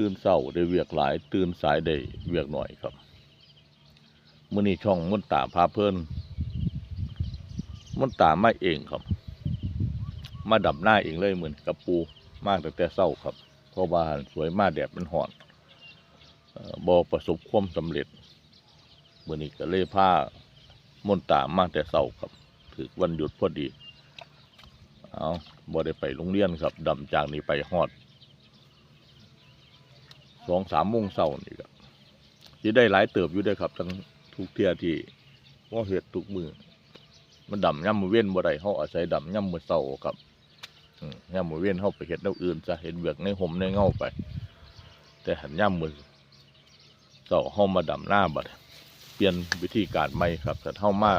ตื่นเศร้าได้เวียกหลาย ตื่นสายได้เวียกหน่อยครับมื้อนี้ช่องมนตาพาเพิ่นมนตามาเองครับ มาดับหน้าเองเลยเหมือนกับปูมากตั้งแต่เศร้าครับเพราะว่าสวยมากแดดมันห่อนบอประสบความสำเร็จมื้อนี้ก็เลยพามนตามากแต่เศร้าครับถือวันหยุดพอดี เอาบ่ได้ไปโรงเรียนครับดำจากนี้ไปฮอด สองสามโมงเช้านี่ครับสิได้หลายเติบอยู่ด้อครับทั้งทุกเทียที่ว่าเฮ็ดทุกมือมันดำย่ำมือเว้นบ่ได้เฮาอาศัยดำย่ำมือเช้าครับย่ำมือเว้นเฮาไปเฮ็ดแนวอื่นซะเฮ็ดเวียกในห่มในเงาไป แต่หันย่ำมือเช้าเฮามาดำหน้าบัดเปลี่ยนวิธีการใหม่ครับแต่เฮามา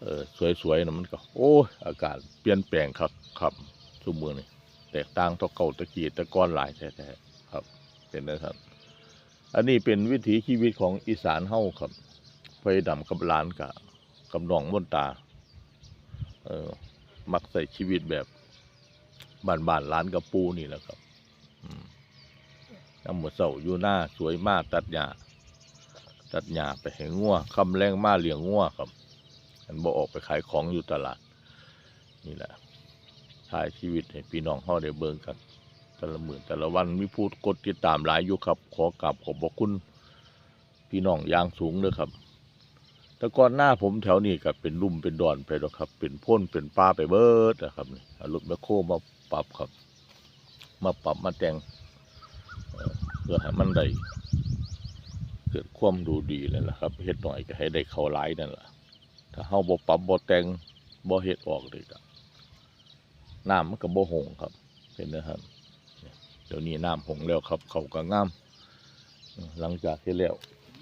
เออสวยๆนะมันก็ โอ้ยอากาศเปลี่ยนแปลงครับครับทุมือนี่แตกต่างต่อเก่าตะกี้ตะก้อนหลายแท้ๆครับ เป็นนะครับ อันนี้เป็นวิถีชีวิตของอีสานเฮ้าครับไฟดำกับหลานกับกับน้องมนตา เออมักใส่ชีวิตแบบบ้านๆร้านกับปูนี่แหละครับน้ำหมดเสาอยู่หน้าสวยมากตัดหญ้าตัดหญ้าไปให้งัวคำแรงมาเลี้ยงงัวครับมันบ่ออกไปขายของอยู่ตลาด นี่แหละถ่ายชีวิตให้พี่น้องเฮาได้เบิ่งกัน แต่ละมือแต่ละวันมีผู้กดติดตามหลายอยู่ครับ ขอกราบขอบพระคุณพี่น้องอย่างสูงเด้อครับ แต่ก่อนหน้าผมแถวนี้ก็เป็นลุ่มเป็นดอนไปแล้วครับ เป็นพ่นเป็นป้าไปเบิดนะครับนี่อรถแมคโครมาปรับครับ มาปรับมาแต่งเพื่อให้มันได้เกิดความดูดีเลยล่ะครับเฮ็ดหน่อยก็ให้ได้เข้าหลายนั่นแหละถ้าเฮาบ่ปรับบ่แต่งบ่เฮ็ดออกเลยก็น้ำมันก็บ่หงครับเป็นนะครับ เดี๋ยวนี้น้ำหงแล้วครับเขาก็งามหลังจากที่แล้ว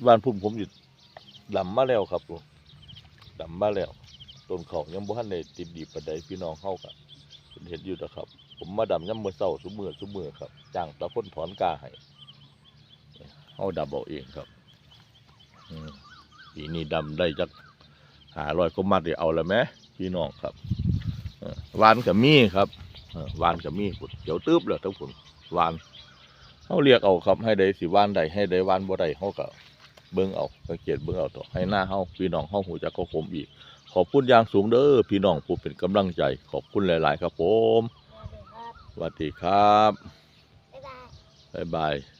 บ้านพุ่มผมอยู่ดำมาแล้วครับผมดำมาแล้วต้นเขายังบ่ทันได้ติดดีปานใดพี่น้องเฮาก็เป็นเห็นอยู่นะครับ ผมมาดำยามมื้อเช้าซุมือซุมือครับจ้างตะคนถอนกาให้เฮาดำเอาเองครับอปีนี้ดำได้จักหาร้อยก็มัดเดี๋ยวเอาละแหมพี่น้องครับวานกับมีครับวานกับมีปุดเดี๋ยวตืบเลยทั้งผุ นวานเขาเรียกเอาครับให้ได้สิวานใดให้ได้วานบ่ได้เขาก็เบิ่งเอาสังเกตเบิ่งเอาต่อให้หน้าเฮาพี่น้องเฮาหูจักก็ผมอีก ขอบคุณอย่างสูงเด้อพี่น้องผู้เป็นกำลังใจ ขอบคุณหลาย ๆ ครับผมสวัสดีครับสวัสดีครับบ๊ายบายบ๊ายบาย